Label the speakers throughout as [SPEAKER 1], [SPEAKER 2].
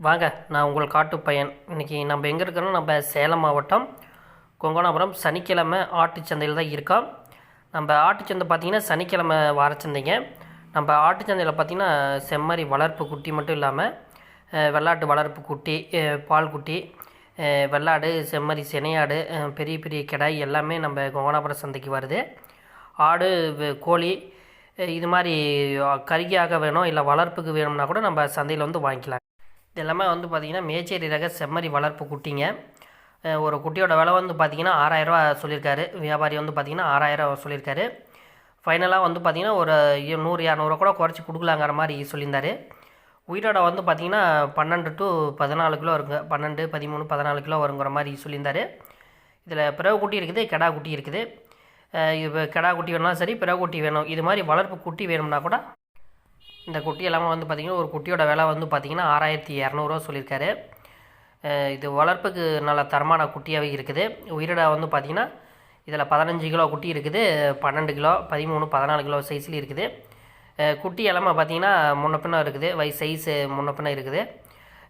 [SPEAKER 1] வாங்க நான் உங்கள் காட்டு பையன் இன்றைக்கி நம்ம எங்கே இருக்கிறோம்? நம்ம சேலம் மாவட்டம் கொங்கணாபுரம் சனிக்கிழமை ஆட்டுச்சந்தையில் தான் இருக்கோம் நம்ம ஆட்டுச்சந்தை பார்த்திங்கன்னா சனிக்கிழமை வாரச்சந்தைங்க. நம்ம ஆட்டுச்சந்தையில் பார்த்திங்கன்னா செம்மறி வளர்ப்பு குட்டி மட்டும் இல்லாமல் வெள்ளாட்டு வளர்ப்பு குட்டி பால் குட்டி வெள்ளாடு செம்மறி செனையாடு பெரிய பெரிய கிடாய் எல்லாமே நம்ம கொங்கணாபுரம் சந்தைக்கு வருது. ஆடு கோழி இது மாதிரி கருகியாக வேணும் இல்லை வளர்ப்புக்கு வேணும்னா கூட நம்ம சந்தையில் வந்து வாங்கிக்கலாம். இதெல்லாமே வந்து பார்த்திங்கன்னா மேச்சேரி ரக செம்மறி வளர்ப்பு குட்டிங்க. ஒரு குட்டியோட விலை வந்து பார்த்திங்கன்னா ஆறாயிரரூவா சொல்லியிருக்காரு. வியாபாரி வந்து பார்த்திங்கன்னா ஆறாயிரம் சொல்லியிருக்காரு. ஃபைனலாக வந்து பார்த்திங்கன்னா ஒரு நூறு இரநூறுவா கூட குறைச்சி கொடுக்கலாங்கிற மாதிரி சொல்லியிருந்தார். உயிரோட வந்து பார்த்திங்கன்னா பன்னெண்டு டு பதினாலு கிலோ இருக்குங்க பன்னெண்டு பதிமூணு பதினாலு கிலோ வருங்கிற மாதிரி சொல்லியிருந்தார். இதில் பிறகு குட்டி இருக்குது கெடா குட்டி இருக்குது. இப்போ இது கெடா குட்டி வேணாலும் சரி பிறகு குட்டி வேணும். இது மாதிரி வளர்ப்பு குட்டி வேணும்னா கூட இந்த குட்டி எல்லாமே வந்து பார்த்திங்கன்னா ஒரு குட்டியோட விலை வந்து பார்த்திங்கன்னா ஆறாயிரத்தி இரநூறுவா சொல்லியிருக்காரு. இது வளர்ப்புக்கு நல்ல தரமான குட்டியாகவே இருக்குது. உயிரிடா வந்து பார்த்திங்கன்னா இதில் பதினஞ்சு கிலோ குட்டி இருக்குது. பன்னெண்டு கிலோ பதிமூணு பதினாலு கிலோ சைஸ்லேயும் இருக்குது. குட்டி எல்லாமே பார்த்திங்கன்னா முன்ன பின்ன இருக்குது. வயசு சைஸு முன்ன பின்ன இருக்குது.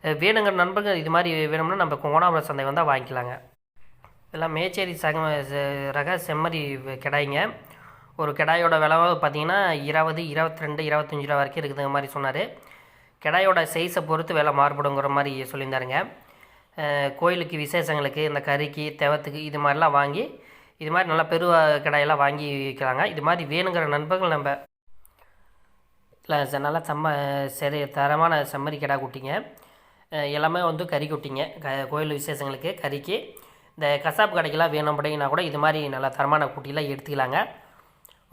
[SPEAKER 1] வேணுங்கிற நண்பர்கள் இது மாதிரி வேணும்னா நம்ம கோணாபுரம் சந்தை வந்தால் வாங்கிக்கலாங்க. இதெல்லாம் மேச்சேரி சக ரக செம்மறி வ- கிடாய்ங்க. ஒரு கிடாயோட விலை பார்த்தீங்கன்னா இருபது இருபத்தி ரெண்டு இருபத்தஞ்சி ரூபா வரைக்கும் இருக்குதுங்க மாதிரி சொன்னார். கிடாயோட சைஸை பொறுத்து விலை மாறுபடுங்கிற மாதிரி சொல்லியிருந்தாருங்க. கோயிலுக்கு விசேஷங்களுக்கு இந்த கறிக்கு தெவத்துக்கு இது மாதிரிலாம் வாங்கி இது மாதிரி நல்லா பெரு கிடாயெல்லாம் வாங்கி விற்கிறாங்க. இது மாதிரி வேணுங்கிற நண்பர்கள் நம்ம இல்லை நல்லா செம்ம சரி தரமான செம்மறி கிடா குட்டிங்க. எல்லாமே வந்து கறி குட்டிங்க. க கோயில் விசேஷங்களுக்கு கறிக்கு. இந்த கசாப்பு கடைக்கெல்லாம் வேணும் அப்படின்னா கூட இது மாதிரி நல்லா தரமான குட்டிலாம் எடுத்துக்கலாங்க.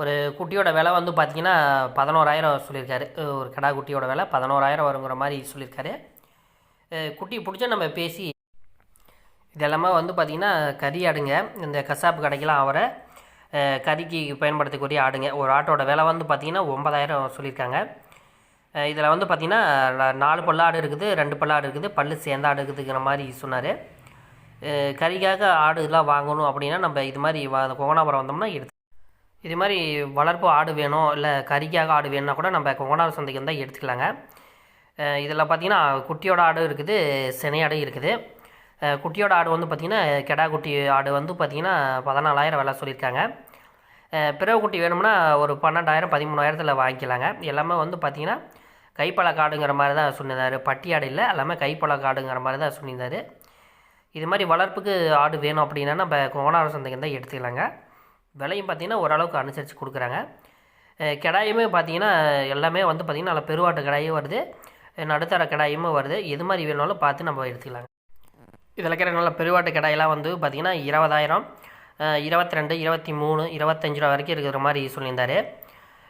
[SPEAKER 1] ஒரு குட்டியோட விலை வந்து பார்த்திங்கன்னா பதினோராயிரம் சொல்லியிருக்காரு. ஒரு கடா குட்டியோட விலை பதினோராயிரம் வருங்கிற மாதிரி சொல்லியிருக்காரு. குட்டி பிடிச்சா நம்ம பேசி இதெல்லாமே வந்து பார்த்திங்கன்னா கறி ஆடுங்க. இந்த கசாப்பு கடைக்கெல்லாம் அவரை கறிக்கு பயன்படுத்தக்கூடிய ஆடுங்க. ஒரு ஆட்டோட விலை வந்து பார்த்திங்கன்னா ஒன்பதாயிரம் சொல்லியிருக்காங்க. இதில் வந்து பார்த்திங்கன்னா நாலு நாலு பல்லாடு இருக்குது ரெண்டு பல்லாடு இருக்குது பல்லு சேர்ந்த ஆடு இருக்குதுங்கிற மாதிரி சொன்னார். கறிக்காக ஆடு இதெல்லாம் வாங்கணும் அப்படின்னா நம்ம இது மாதிரி வ கொங்கனாபுரம் வந்தோம்னா எடுத்து இது மாதிரி வளர்ப்பு ஆடு வேணும் இல்லை கறிக்காக ஆடு வேணும்னா கூட நம்ம கொங்கனாபுரம் சந்தைக்கு வந்தால் எடுத்துக்கலாங்க. இதில் பார்த்தீங்கன்னா குட்டியோட ஆடும் இருக்குது சினையாடு இருக்குது. குட்டியோட ஆடு வந்து பார்த்திங்கன்னா கெடா குட்டி ஆடு வந்து பார்த்திங்கன்னா பதினாலாயிரம் விலை சொல்லியிருக்காங்க. பிறவு பிறகு குட்டி வேணும்னா ஒரு பன்னெண்டாயிரம் பதிமூணாயிரத்தில் வாங்கிக்கலாங்க. எல்லாமே வந்து பார்த்திங்கன்னா கைப்பழ காடுங்கிற மாதிரி தான் சொல்லியிருந்தார் பட்டி ஆடு இல்லை எல்லாமே கைப்பழ காடுங்கிற மாதிரி தான் சொல்லியிருந்தார் இது மாதிரி வளர்ப்புக்கு ஆடு வேணும் அப்படின்னா நம்ம கோணார சந்தைக்கு தான் எடுத்துக்கலாங்க. விலையும் பார்த்திங்கன்னா ஓரளவுக்கு அனுசரித்து கொடுக்குறாங்க. கிடாயுமே பார்த்தீங்கன்னா எல்லாமே வந்து பார்த்திங்கன்னா நல்ல பெருவாட்டு கிடாயும் வருது. நடுத்தர கிடாயுமே வருது. எது மாதிரி வேணாலும் பார்த்து நம்ம எடுத்துக்கலாங்க. இதில் இருக்கிற நல்ல பெருவாட்டு கிடாயெல்லாம் வந்து பார்த்திங்கன்னா இருபதாயிரம் இருபத்தி ரெண்டு இருபத்தி மூணு இருபத்தஞ்சு ரூபா வரைக்கும் இருக்கிற மாதிரி சொல்லியிருந்தார்.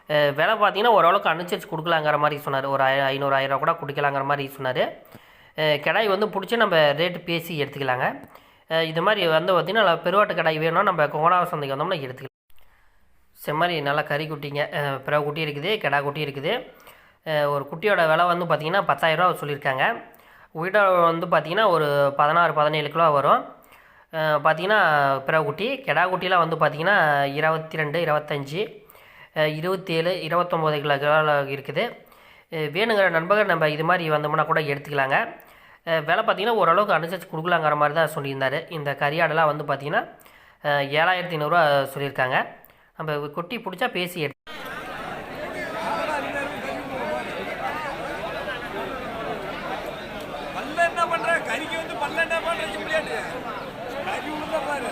[SPEAKER 1] விலை பார்த்தீங்கன்னா ஓரளவுக்கு அனுசரித்து கொடுக்கலாங்கிற மாதிரி சொன்னார். ஒரு ஐ- ஐநூறு ஆயிரம் ரூபா கூட கொடுக்கலாங்கிற மாதிரி சொன்னார். கிடாய் வந்து பிடிச்சி நம்ம ரேட்டு பேசி எடுத்துக்கலாங்க. இது மாதிரி வந்து பார்த்திங்கன்னா நல்லா பெருவாட்டு கிடாய் வேணும்னா நம்ம கோணா சந்தைக்கு வந்தோம்னா எடுத்துக்கலாம். செம்மறி நல்லா கறி குட்டிங்க. அஹ் குட்டி இருக்குது கெடா குட்டி இருக்குது. ஒரு குட்டியோட விலை வந்து பார்த்திங்கன்னா பத்தாயிரரூவா சொல்லியிருக்காங்க. உயிரோட வந்து பார்த்திங்கன்னா ஒரு பதினாறு பதினேழு கிலோ வரும். பார்த்திங்கன்னா பிற குட்டி கெடா குட்டிலாம் வந்து பார்த்திங்கன்னா இருபத்தி ரெண்டு இருபத்தஞ்சி இருபத்தேழு இருபத்தொம்போது கிலோ கிலோ இருக்குது. வேணுங்கிற நண்பர்கள் நம்ம இது மாதிரி வந்தோம்னா கூட எடுத்துக்கலாங்க. விலை பார்த்திங்கன்னா ஓரளவுக்கு அனுசரித்து கொடுக்கலாங்கிற மாதிரி தான் சொல்லியிருந்தார். இந்த கரியாடெல்லாம் வந்து பார்த்திங்கன்னா ஏழாயிரத்தி ஐநூறுரூவா சொல்லியிருக்காங்க. நம்ம குட்டி பிடிச்சா பேசி எடுத்து
[SPEAKER 2] என்ன பண்ற? கறிக்கு வந்து பல்ல என்ன பண்ற? முடியாது கறி உள்ள பாரு.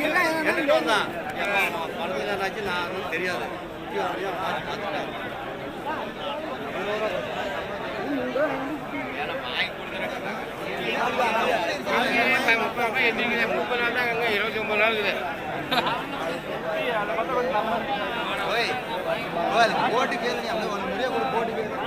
[SPEAKER 3] கேட்டுட்டு வந்தான் என்னாச்சு நான் தெரியாது இப்படி பார்த்து பார்த்துட்டேன். ஓய், ஓய், அது போட்டு கேளுங்க அந்த ஒரு முடிய கூட போட்டு கேளுங்க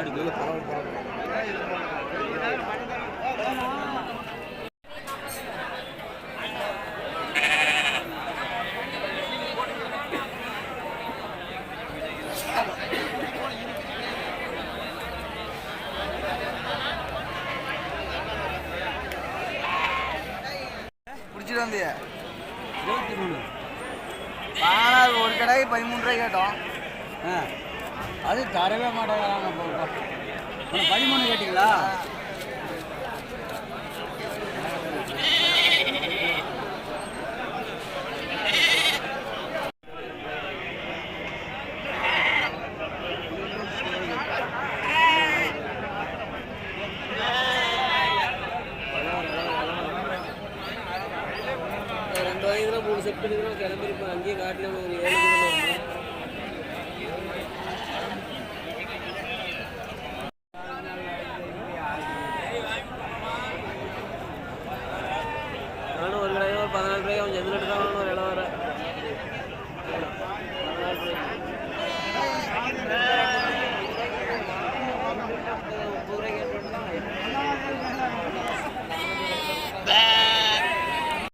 [SPEAKER 3] பிடிச்சிட்டு வந்திய. இருபத்தி மூணு. ஒரு கடாய் பதிமூணு ரூபாய் கேட்டோம்.
[SPEAKER 4] ஆ. அது தரவே மாட்டேங்கிறாங்க பதிமூணு கேட்டிங்களா?
[SPEAKER 5] ரெண்டு வயதுல மூணு செட் பண்ணிக்கிறோம். கிளம்பிருப்போம். அங்கேயே காட்டில் ஒரு ஏழு